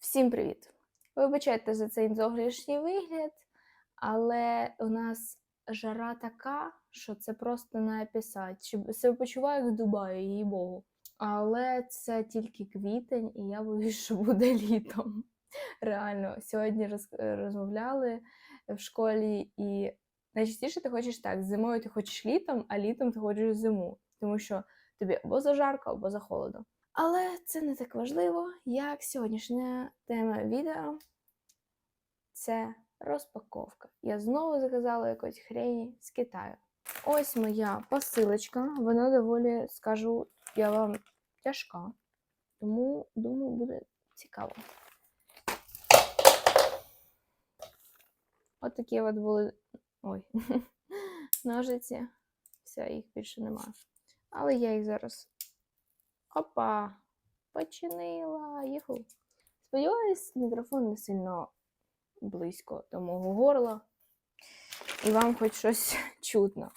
Всім привіт! Вибачайте за цей зовнішній вигляд, але у нас жара така, що це просто не описати. Себе почуваю як в Дубаї, їй Богу. Але це тільки квітень, і я боюсь, що буде літом. Реально, сьогодні роз- розмовляли в школі, і найчастіше ти хочеш так: зимою ти хочеш літом, а літом ти хочеш зиму, тому що тобі або зажарко, або захолодно. Але це не так важливо, як сьогоднішня тема відео це розпаковка. Я знову заказала якоїсь хрені з Китаю. Ось моя посилочка. Вона доволі, скажу я вам, тяжка. Тому, думаю, буде цікаво. От такі от були. Ой, ножиці. Все, їх більше немає. Але я їх зараз Опа, починила. Юху. Сподіваюсь, мікрофон не сильно близько до мого горла. І вам хоч щось чутно.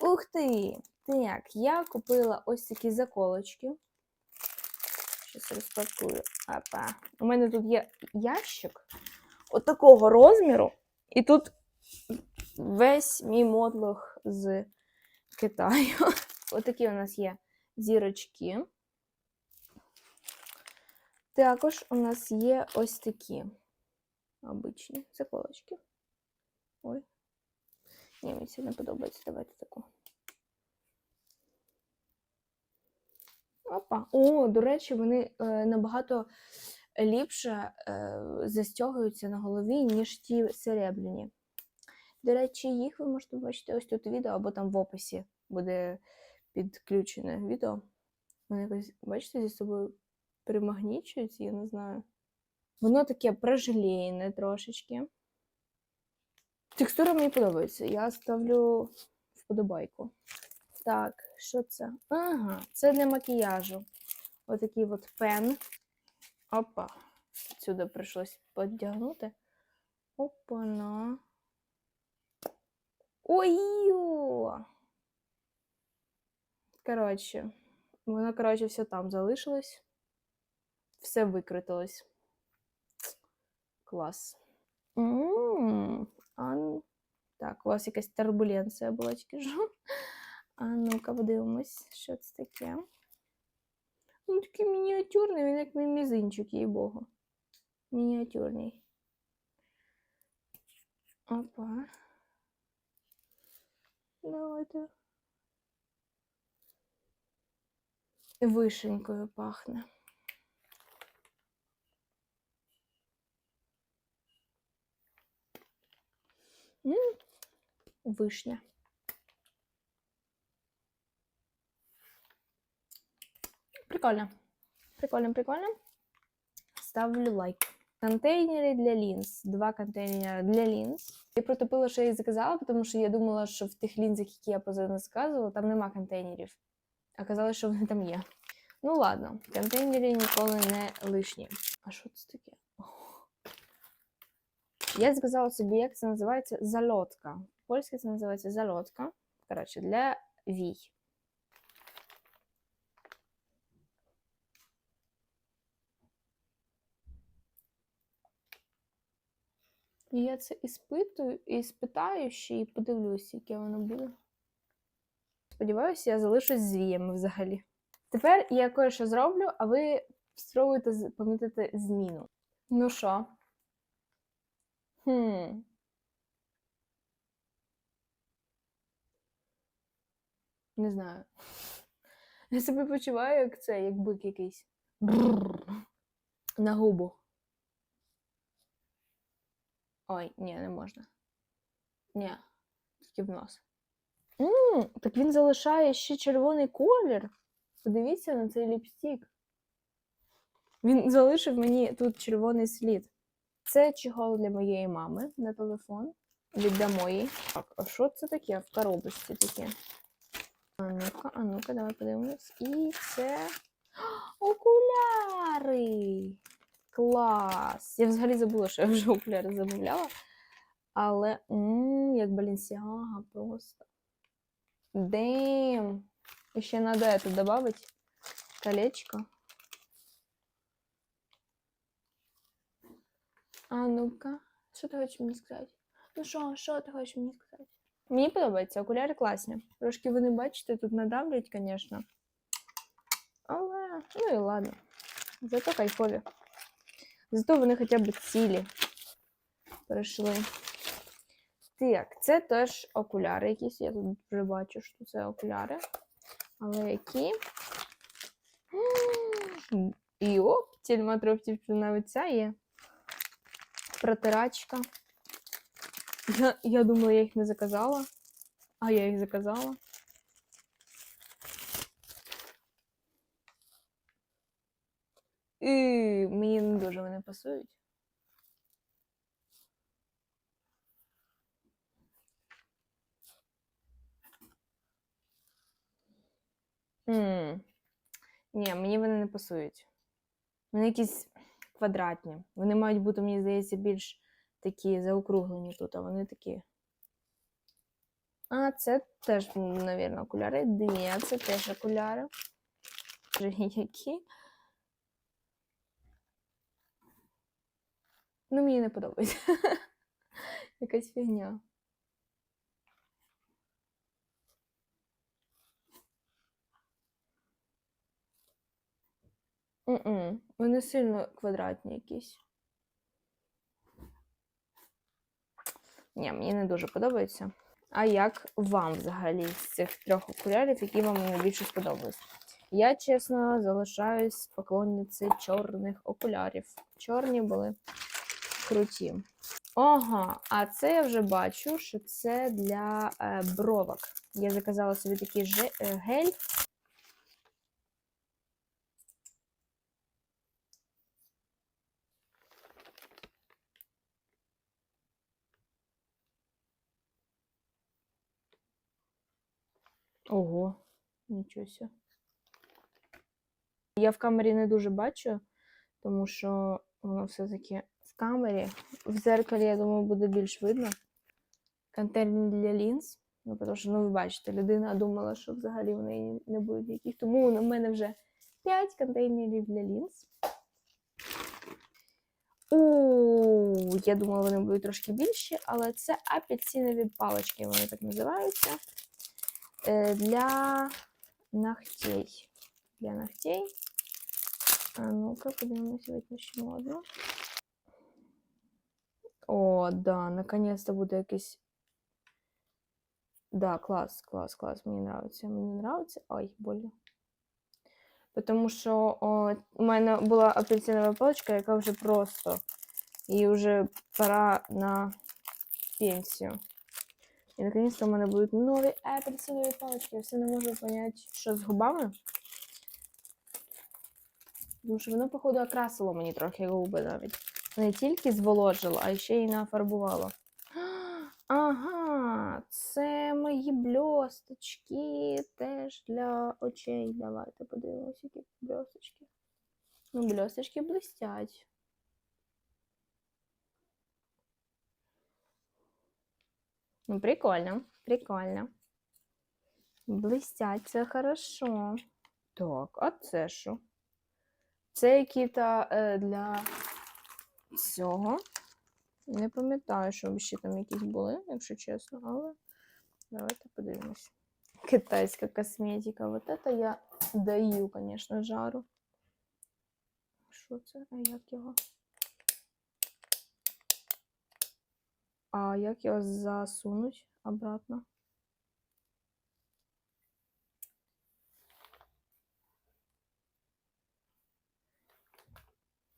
Ух ти! Так, я купила ось такі заколочки. Щас розпакую. Опа. У мене тут є ящик от такого розміру. І тут весь мій мотлох з Китаю. Отакі у нас є зірочки. Також у нас є ось такі обичні заколочки. Ой. Ні, мені це не подобається. Давайте таку. Опа. О, до речі, вони е, набагато ліпше е, застягуються на голові, ніж ті серебряні. До речі, їх ви можете бачити ось тут відео, або там в описі буде підключене відео. Вони якось, бачите, зі собою примагнічуються, я не знаю. Воно таке прожелейне трошечки. Текстура мені подобається. Я ставлю вподобайку. Так, що це? Ага, це для макіяжу. Отакий от пен. Опа. Сюди прийшлось подягнути. Опа-на. Ой-йо! Коротше, воно, коротше, все там залишилось. Все викритилось. Клас. М, ну, так, у вас якась турбуленція була тільки що. А ну-ка, подивимось, що це таке. Він такий мініатюрний, він як мій мізинчик, їй богу. Мініатюрний. Опа. Давайте. Вишенькою пахне. М, Вишня. Прикольно. Прикольно, прикольно. Ставлю лайк. Контейнери для лінз. Два контейнери для лінз. Я протопила, що я їх заказала, тому що я думала, що в тих лінзах, які я позавчора заказувала, там нема контейнерів. Оказалось, що вони там є. Ну ладно, контейнери ніколи не лишні. А що це таке? Я заказала собі, як це називається, зальотка. Польське це називається зальотка. Коротше, для вій. Я це іспитую, і спитаю ще і подивлюсь, яке воно буде. Сподіваюся, я залишусь з віями взагалі. Тепер я кое-що зроблю, а ви спробуйте помітити зміну. Ну що? Хм. Не знаю. Я себе почуваю, як це, як бик якийсь. Бррр. На губу. Ой, ні, не можна. Ні, тільки в нос. М, так він залишає ще червоний колір. Подивіться на цей ліпстик. Він залишив мені тут червоний слід. Це чехол для моєї мами на телефон. Віддамо їй. Так, а що це таке в коробочці таке? А ну-ка, а ну-ка, давай подивимось. І це окуляри. Клас! Я взагалі забула, що я вже окуляри замовляла. Але м, як Balenciaga просто. Дем. Еще надо это добавить. Колечко. А ну-ка, що ти хочеш мені сказати? Ну що, що ти хочеш мені сказати? Мені подобається, окуляри класні. Трошки вони, бачите, тут надавлять, звісно. Але, ну і ладно. Зато кайфові. Зато вони хоча б цілі прийшли. Так, це теж окуляри якісь. Я тут вже бачу, що це окуляри. Але які? І оп, тільматрофтів навіть ця є. Протирачка. Я, я думала, я їх не заказала. А я їх заказала. І мені не дуже вони пасують. М. Ні, мені вони не пасують. Вони якісь квадратні. Вони мають бути, мені здається, більш такі заокруглені тут, а вони такі. А, це теж, мабуть, окуляри. Ні, це теж окуляри. Які? Ну, мені не подобається. Якась фігня. М-м. Вони сильно квадратні якісь. Ні, мені не дуже подобається. А як вам взагалі з цих трьох окулярів, які вам найбільше сподобались? Я, чесно, залишаюсь поклонницею чорних окулярів. Чорні були круті. Ага, а це я вже бачу, що це для е, бровок. Я заказала собі такий е, гель. Ого, нічого. Я в камері не дуже бачу, тому що воно все-таки в камері. В зеркалі, я думаю, буде більш видно. Контейнер для лінз. Ну, тому що, ну, ви бачите, людина думала, що взагалі в неї не буде яких. Тому у мене вже 5 контейнерів для лінз. У, я думала, вони будуть трошки більші, але це апельсинові палички, вони так називаються. Е, Для ногтей. Для ногтей. А ну-ка, подивимося, витащимо одну. О, да, наконец-то буде якийсь. Да, клас, клас, клас. Мені нравиться. Мені нравиться. Ой, больно. Тому що о, у мене була апельсинова паличка, яка вже просто. Їй вже пора на пенсію. І наконец-то у будуть нові апельсинові палички. Я все не можу зрозуміти, що з губами. Тому що воно, походу, окрасило мені трохи губи навіть. Не тільки зволожило, а ще й нафарбувало. Ага, це мої бльосточки теж для очей. Давайте подивимося, які бльосточки. Ну, бльосточки блистять. Ну, прикольно, прикольно. Блистять, це хорошо. Так, а це що? Це які-то е, для цього. Не пам'ятаю, що ще там якісь були, якщо чесно, але давайте подивимось. Китайська косметика. Вот это я даю, конечно, жару. Що це? А як його? А як його засунуть обратно?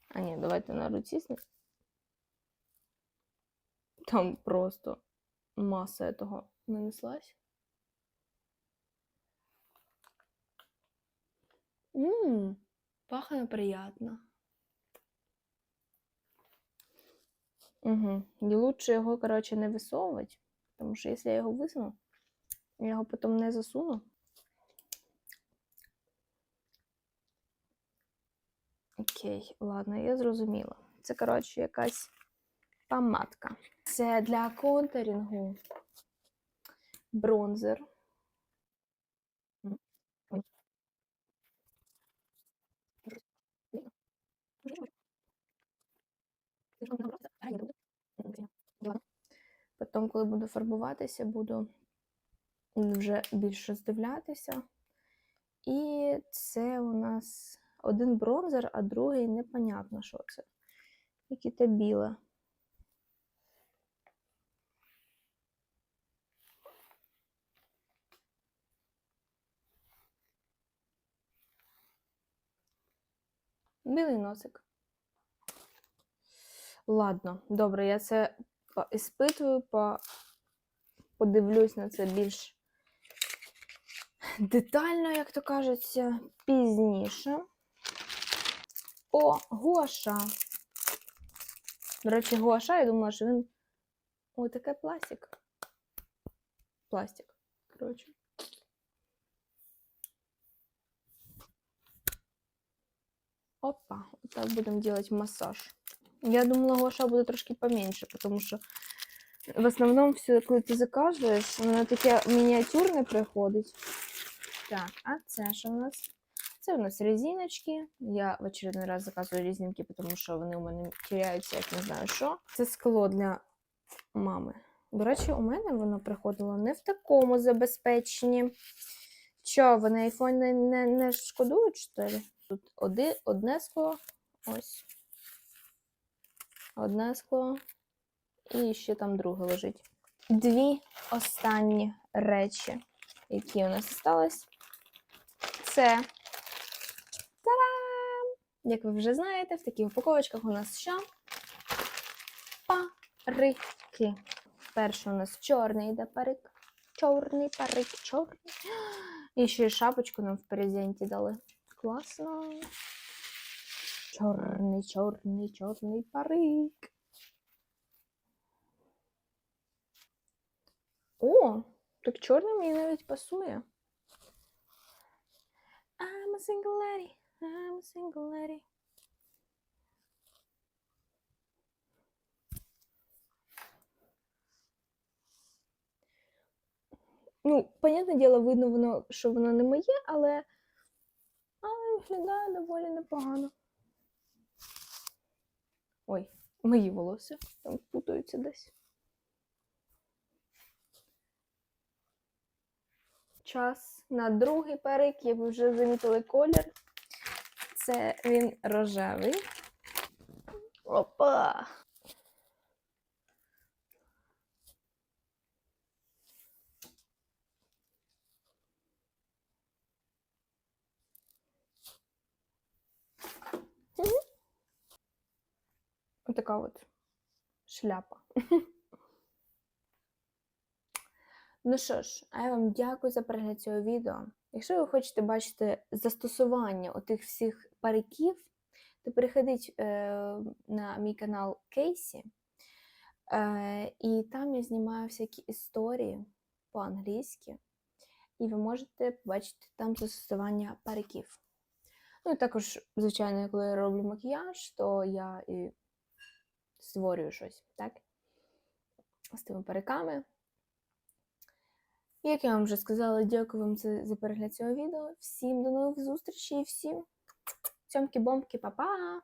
А ні, давайте на руці. Там просто маса этого нанеслась. Ммм, пахне приятно. Угу. І лучше його, короче, не висовувати, тому що якщо я його висуну, я його потім не засуну. Окей, ладно, я зрозуміла. Це, коротше, якась помадка. Це для контурінгу бронзер. Потім, коли буду фарбуватися, буду вже більш роздивлятися. І це у нас один бронзер, а другий непонятно, що це. Яке-то біле. Білий носик. Ладно, добре, я це іспитую, по... подивлюсь на це більш детально, як то кажеться, пізніше. О, Гоша. До речі, Гоша, я думала, що він. Ой, таке пластик. Пластик. Коротше. Опа, так будемо делать массаж. Я думала, Гоша буде трошки поменьше, потому що в основному все, коли ти заказуєш, воно таке мініатюрне приходить. Так, а це що у нас? Це у нас резиночки. Я в очередной раз заказую резинки, тому що вони у мене теряються, як не знаю що. Це скло для мами. До речі, у мене воно приходило не в такому забезпеченні. Що, вони айфон не, не, не шкодують, що ли? Тут оди, одне скло, ось. Одне скло. І ще там друге лежить. Дві останні речі, які у нас залишились. Це. Та-дам! Як ви вже знаєте, в таких упаковочках у нас що? Парики. Перший у нас чорний йде парик. Чорний парик, чорний. І ще й шапочку нам в презенті дали. Класно. Чорний, чорний, чорний парик. О, так чорний мені навіть пасує. I'm a single lady, I'm a single lady. Ну, понятне діло, видно, воно, що воно не моє, але, але виглядає доволі непогано. Ой, мої волосся там путаються десь. Час на другий парик, як ви вже замітили колір. Це він рожевий. Опа! Отака от шляпа. Ну що ж, а я вам дякую за перегляд цього відео. Якщо ви хочете бачити застосування отих всіх париків, то переходіть е, на мій канал Кейсі. Е, і там я знімаю всякі історії по-англійськи. І ви можете побачити там застосування париків. Ну і також, звичайно, коли я роблю макіяж, то я і створюю щось, так? З тими париками. Як я вам вже сказала, дякую вам за, перегляд цього відео. Всім до нових зустрічей, всім цьомки-бомки, па-па!